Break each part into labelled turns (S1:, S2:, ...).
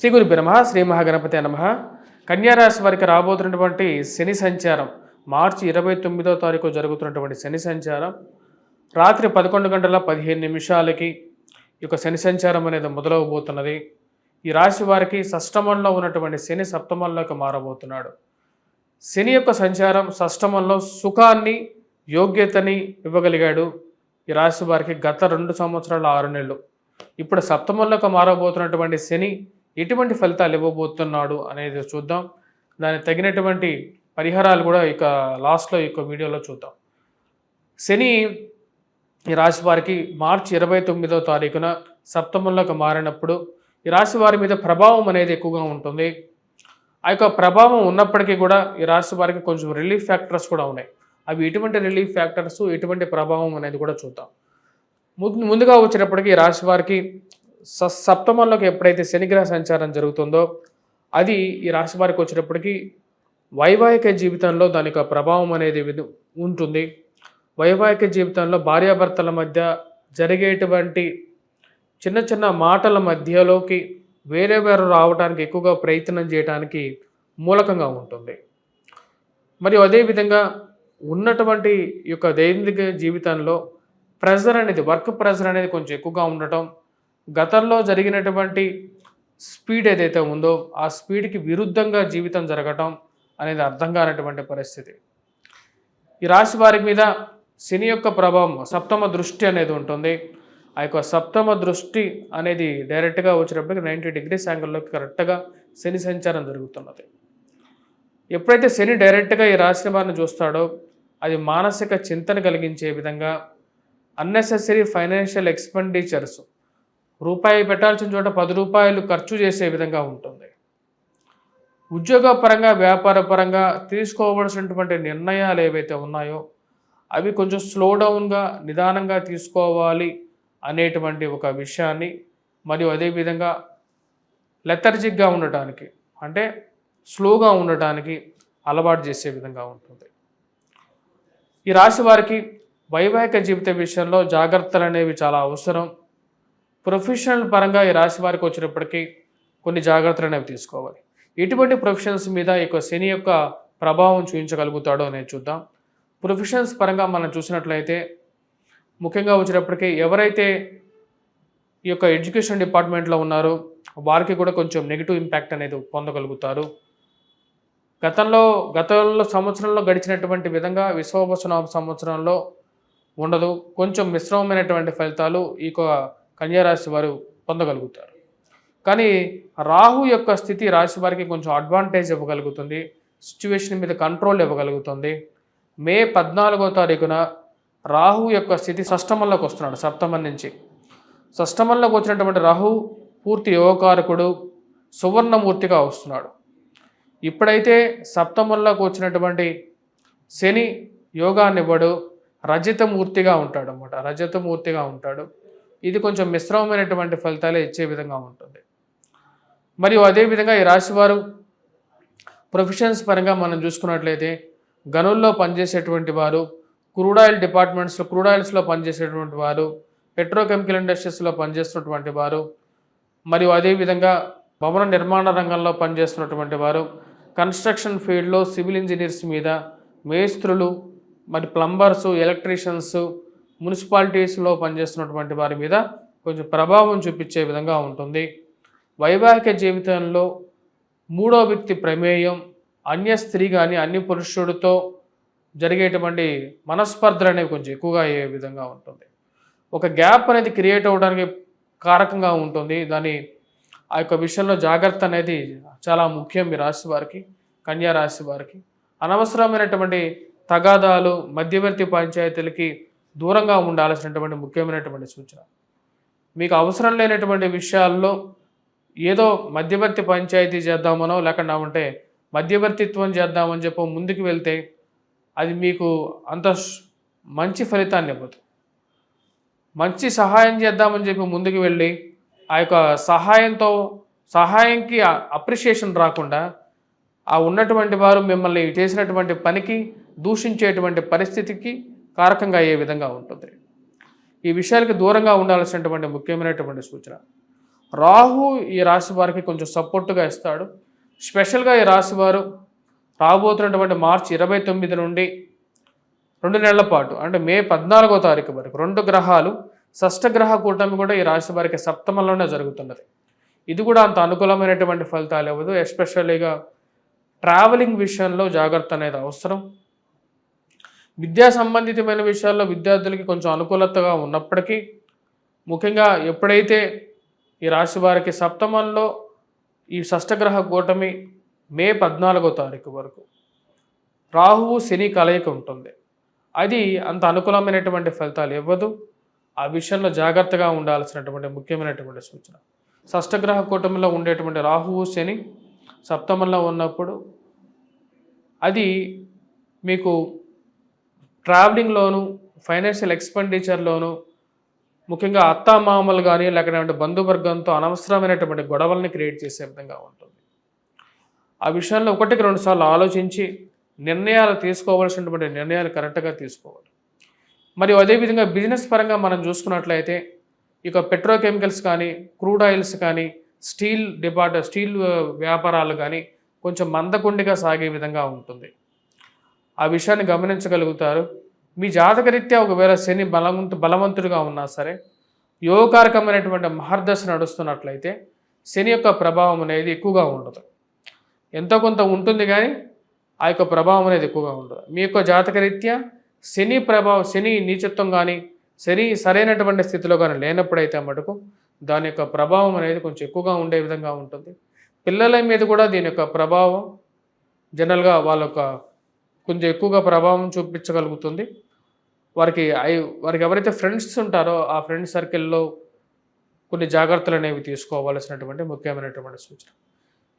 S1: శ్రీ గురు బ్రహ్మ శ్రీ మహాగణపతి నమ. కన్యారాశి వారికి రాబోతున్నటువంటి శని సంచారం. మార్చి ఇరవై తొమ్మిదో తారీఖు జరుగుతున్నటువంటి శని సంచారం. రాత్రి పదకొండు గంటల పదిహేను నిమిషాలకి ఈ యొక్క శని సంచారం అనేది మొదలవబోతున్నది. ఈ రాశి వారికి షష్టమంలో ఉన్నటువంటి శని సప్తమంలోకి మారబోతున్నాడు. శని యొక్క సంచారం షష్టమంలో సుఖాన్ని యోగ్యతని ఇవ్వగలిగాడు. ఈ రాశి వారికి గత రెండు సంవత్సరాల ఆరు నెలలు. ఇప్పుడు సప్తమంలోకి మారబోతున్నటువంటి శని ఎటువంటి ఫలితాలు ఇవ్వబోతున్నాడు అనేది చూద్దాం. దానికి తగినటువంటి పరిహారాలు కూడా ఇక లాస్ట్లో ఇక వీడియోలో చూద్దాం. శని ఈ రాశి వారికి మార్చి ఇరవై తొమ్మిదో తారీఖున సప్తమంలోకి మారినప్పుడు ఈ రాశి వారి మీద ప్రభావం అనేది ఎక్కువగా ఉంటుంది. ఆ యొక్క ప్రభావం ఉన్నప్పటికీ కూడా ఈ రాశి వారికి కొంచెం రిలీఫ్ ఫ్యాక్టర్స్ కూడా ఉన్నాయి. అవి ఎటువంటి రిలీఫ్ ఫ్యాక్టర్స్ ఎటువంటి ప్రభావం అనేది కూడా చూద్దాం. ము- ముందుగా వచ్చేటప్పటికి ఈ రాశి వారికి సప్తమంలోకి ఎప్పుడైతే శనిగ్రహ సంచారం జరుగుతుందో అది ఈ రాశి వారికి వచ్చినప్పటికీ వైవాహిక జీవితంలో దాని యొక్క ప్రభావం అనేది ఉంటుంది. వైవాహిక జీవితంలో భార్యాభర్తల మధ్య జరిగేటువంటి చిన్న చిన్న మాటల మధ్యలోకి వేరే వేరు రావడానికి ఎక్కువగా ప్రయత్నం చేయడానికి మూలకంగా ఉంటుంది. మరియు అదేవిధంగా ఉన్నటువంటి యొక్క దైనందిక జీవితంలో ప్రెజర్ అనేది వర్క్ ప్రెజర్ అనేది కొంచెం ఎక్కువగా ఉండటం గతంలో జరిగినటువంటి స్పీడ్ ఏదైతే ఉందో ఆ స్పీడ్కి విరుద్ధంగా జీవితం జరగటం అనేది అర్థం కానటువంటి పరిస్థితి. ఈ రాశి వారి మీద శని యొక్క ప్రభావం సప్తమ దృష్టి అనేది ఉంటుంది. ఆ యొక్క సప్తమ దృష్టి అనేది డైరెక్ట్గా వచ్చినప్పటికి నైంటీ డిగ్రీస్ యాంగిల్లోకి కరెక్ట్గా శని సంచారం జరుగుతున్నది. ఎప్పుడైతే శని డైరెక్ట్గా ఈ రాశి వారిని చూస్తాడో అది మానసిక చింతన కలిగించే విధంగా అన్నెసెసరీ ఫైనాన్షియల్ ఎక్స్పెండిచర్స్ రూపాయి పెట్టాల్సిన చోట పది రూపాయలు ఖర్చు చేసే విధంగా ఉంటుంది. ఉద్యోగపరంగా వ్యాపార పరంగా తీసుకోవలసినటువంటి నిర్ణయాలు ఏవైతే ఉన్నాయో అవి కొంచెం స్లో డౌన్గా నిదానంగా తీసుకోవాలి అనేటువంటి ఒక విషయాన్ని మరియు అదేవిధంగా లెథర్జిక్గా ఉండటానికి అంటే స్లోగా ఉండటానికి అలవాటు చేసే విధంగా ఉంటుంది. ఈ రాశి వారికి వైవాహిక జీవిత విషయంలో జాగ్రత్తలు అనేవి చాలా అవసరం. ప్రొఫెషనల్ పరంగా ఈ రాశి వారికి వచ్చినప్పటికీ కొన్ని జాగ్రత్తలు అనేవి తీసుకోవాలి. ఎటువంటి ప్రొఫెషన్స్ మీద ఈ యొక్క శని యొక్క ప్రభావం చూపించగలుగుతాడో అనేది చూద్దాం. ప్రొఫెషన్స్ పరంగా మనం చూసినట్లయితే ముఖ్యంగా వచ్చినప్పటికీ ఎవరైతే ఈ యొక్క ఎడ్యుకేషన్ డిపార్ట్మెంట్లో ఉన్నారో వారికి కూడా కొంచెం నెగిటివ్ ఇంపాక్ట్ అనేది పొందగలుగుతారు. గతంలో గతంలో సంవత్సరంలో గడిచినటువంటి విధంగా విశ్వభూషణ సంవత్సరంలో ఉండదు. కొంచెం మిశ్రమమైనటువంటి ఫలితాలు ఈ యొక్క కన్యారాశి వారు పొందగలుగుతారు. కానీ రాహు యొక్క స్థితి రాశి వారికి కొంచెం అడ్వాంటేజ్ ఇవ్వగలుగుతుంది. సిచ్యువేషన్ మీద కంట్రోల్ ఇవ్వగలుగుతుంది. మే పద్నాలుగో తారీఖున రాహు యొక్క స్థితి షష్టమంలోకి వస్తున్నాడు సప్తమం నుంచి. షష్టమంలోకి వచ్చినటువంటి రాహు పూర్తి యోగకారకుడు సువర్ణమూర్తిగా వస్తున్నాడు. ఇప్పుడైతే సప్తమంలోకి వచ్చినటువంటి శని యోగాన్ని ఇవ్వడు రజతమూర్తిగా ఉంటాడు అనమాట రజతమూర్తిగా ఉంటాడు. ఇది కొంచెం మిశ్రమమైనటువంటి ఫలితాలే ఇచ్చే విధంగా ఉంటుంది. మరియు అదేవిధంగా ఈ రాశివారు ప్రొఫెషన్స్ పరంగా మనం చూసుకున్నట్లయితే గనుల్లో పనిచేసేటువంటి వారు క్రూడ్ ఆయిల్ డిపార్ట్మెంట్స్లో క్రూడ్ ఆయిల్స్లో పనిచేసేటువంటి వారు పెట్రోకెమికల్ ఇండస్ట్రీస్లో పనిచేస్తున్నటువంటి వారు మరియు అదేవిధంగా భవన నిర్మాణ రంగంలో పనిచేస్తున్నటువంటి వారు కన్స్ట్రక్షన్ ఫీల్డ్లో సివిల్ ఇంజనీర్స్ మీద మేస్త్రులు మరి ప్లంబర్సు ఎలక్ట్రీషియన్స్ మున్సిపాలిటీస్లో పనిచేస్తున్నటువంటి వారి మీద కొంచెం ప్రభావం చూపించే విధంగా ఉంటుంది. వైవాహిక జీవితంలో మూడో వ్యక్తి ప్రమేయం అన్య స్త్రీ కానీ అన్య పురుషుడితో జరిగేటువంటి మనస్పర్ధలు అనేవి కొంచెం ఎక్కువగా అయ్యే విధంగా ఉంటుంది. ఒక గ్యాప్ అనేది క్రియేట్ అవ్వడానికి కారకంగా ఉంటుంది. దాని ఆ యొక్క విషయంలో జాగ్రత్త అనేది చాలా ముఖ్యం మీ రాశి వారికి కన్యా రాశి వారికి. అనవసరమైనటువంటి తగాదాలు మధ్యవర్తి పంచాయతీలకి దూరంగా ఉండాల్సినటువంటి ముఖ్యమైనటువంటి సూచన. మీకు అవసరం లేనటువంటి విషయాల్లో ఏదో మధ్యవర్తి పంచాయతీ చేద్దామనో లేకుండా ఉంటే మధ్యవర్తిత్వం చేద్దామని చెప్పి ముందుకు వెళ్తే అది మీకు అంత మంచి ఫలితాన్ని ఇవ్వదు. మంచి సహాయం చేద్దామని చెప్పి ముందుకు వెళ్ళి ఆ యొక్క సహాయంతో సహాయంకి అప్రిషియేషన్ రాకుండా ఆ ఉన్నటువంటి వారు మిమ్మల్ని చేసినటువంటి పనికి దూషించేటువంటి పరిస్థితికి కారకంగా అయ్యే విధంగా ఉంటుంది? ఈ విషయాలకి దూరంగా ఉండాల్సినటువంటి ముఖ్యమైనటువంటి సూచన. రాహు ఈ రాశి వారికి కొంచెం సపోర్టుగా ఇస్తాడు. స్పెషల్గా ఈ రాశి వారు రాబోతున్నటువంటి మార్చి ఇరవై తొమ్మిది నుండి రెండు నెలల పాటు అంటే మే పద్నాలుగో తారీఖు వరకు రెండు గ్రహాలు షష్టగ్రహ కూటమి కూడా ఈ రాశి వారికి సప్తమంలోనే జరుగుతున్నది. ఇది కూడా అంత అనుకూలమైనటువంటి ఫలితాలు ఇవ్వదు ఎస్పెషల్లీగా ట్రావెలింగ్ విషయంలో జాగ్రత్త అనేది అవసరం. విద్యా సంబంధితమైన విషయాల్లో విద్యార్థులకి కొంచెం అనుకూలతగా ఉన్నప్పటికీ ముఖ్యంగా ఎప్పుడైతే ఈ రాశి వారికి సప్తమంలో ఈ షష్టగ్రహ కూటమి మే పద్నాలుగో తారీఖు వరకు రాహువు శని కలయిక ఉంటుంది. అది అంత అనుకూలమైనటువంటి ఫలితాలు ఇవ్వదు. ఆ విషయంలో జాగ్రత్తగా ఉండాల్సినటువంటి ముఖ్యమైనటువంటి సూచన. షష్టగ్రహ కూటమిలో ఉండేటువంటి రాహువు శని సప్తమంలో ఉన్నప్పుడు అది మీకు ట్రావెలింగ్లోను ఫైనాన్షియల్ ఎక్స్పెండిచర్లోను ముఖ్యంగా అత్తామామలు కానీ లేకపోతే బంధువర్గంతో అనవసరమైనటువంటి గొడవల్ని క్రియేట్ చేసే విధంగా ఉంటుంది. ఆ విషయంలో ఒకటికి రెండు సార్లు ఆలోచించి నిర్ణయాలు తీసుకోవాల్సినటువంటి నిర్ణయాలు కరెక్ట్గా తీసుకోవాలి. మరియు అదేవిధంగా బిజినెస్ పరంగా మనం చూసుకున్నట్లయితే ఇక పెట్రోకెమికల్స్ కానీ క్రూడ్ ఆయిల్స్ కానీ స్టీల్ డిపార్ట్ స్టీల్ వ్యాపారాలు కానీ కొంచెం మందకొండిగా సాగే విధంగా ఉంటుంది. ఆ విషయాన్ని గమనించగలుగుతారు. మీ జాతకరీత్యా ఒకవేళ శని బలవంతు బలవంతుడిగా ఉన్నా సరే యోగకారకమైనటువంటి మహర్దశ నడుస్తున్నట్లయితే శని యొక్క ప్రభావం అనేది ఎక్కువగా ఉండదు. ఎంతో కొంత ఉంటుంది కానీ ఆ యొక్క ప్రభావం అనేది ఎక్కువగా ఉండదు. మీ యొక్క జాతకరీత్యా శని ప్రభావం శని నీచత్వం కానీ శని సరైనటువంటి స్థితిలో కానీ లేనప్పుడైతే మటుకు దాని యొక్క ప్రభావం అనేది కొంచెం ఎక్కువగా ఉండే విధంగా ఉంటుంది. పిల్లల మీద కూడా దీని యొక్క ప్రభావం జనరల్గా వాళ్ళ యొక్క కొంచెం ఎక్కువగా ప్రభావం చూపించగలుగుతుంది. వారికి ఐ- వారికి ఎవరైతే ఫ్రెండ్స్ ఉంటారో ఆ ఫ్రెండ్స్ సర్కిల్లో కొన్ని జాగ్రత్తలు అనేవి తీసుకోవాల్సినటువంటి ముఖ్యమైనటువంటి సూచన.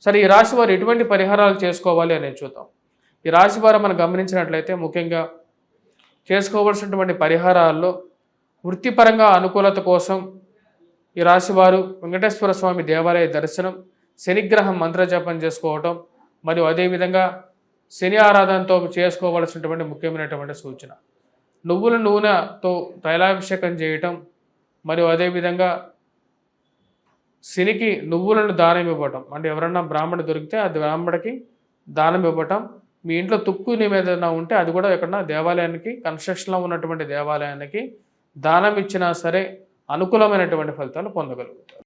S1: సరే ఈ రాశి వారు ఎటువంటి పరిహారాలు చేసుకోవాలి అనేది చూద్దాం. ఈ రాశి వారు మనం గమనించినట్లయితే ముఖ్యంగా చేసుకోవాల్సినటువంటి పరిహారాల్లో వృత్తిపరంగా అనుకూలత కోసం ఈ రాశి వారు వెంకటేశ్వర స్వామి దేవాలయ దర్శనం శనిగ్రహం మంత్రజపం చేసుకోవటం మరియు అదేవిధంగా శని ఆరాధనతో చేసుకోవలసినటువంటి ముఖ్యమైనటువంటి సూచన. నువ్వుల నూనెతో తైలాభిషేకం చేయటం మరియు అదేవిధంగా శనికి నువ్వులను దానం ఇవ్వటం. అంటే ఎవరన్నా బ్రాహ్మణ దొరికితే ఆ బ్రాహ్మణకి దానం ఇవ్వటం. మీ ఇంట్లో తుక్కు ఏదైనా ఉంటే అది కూడా ఎక్కడన్నా దేవాలయానికి కన్స్ట్రక్షన్లో ఉన్నటువంటి దేవాలయానికి దానం ఇచ్చినా సరే అనుకూలమైనటువంటి ఫలితాలు పొందగలుగుతారు.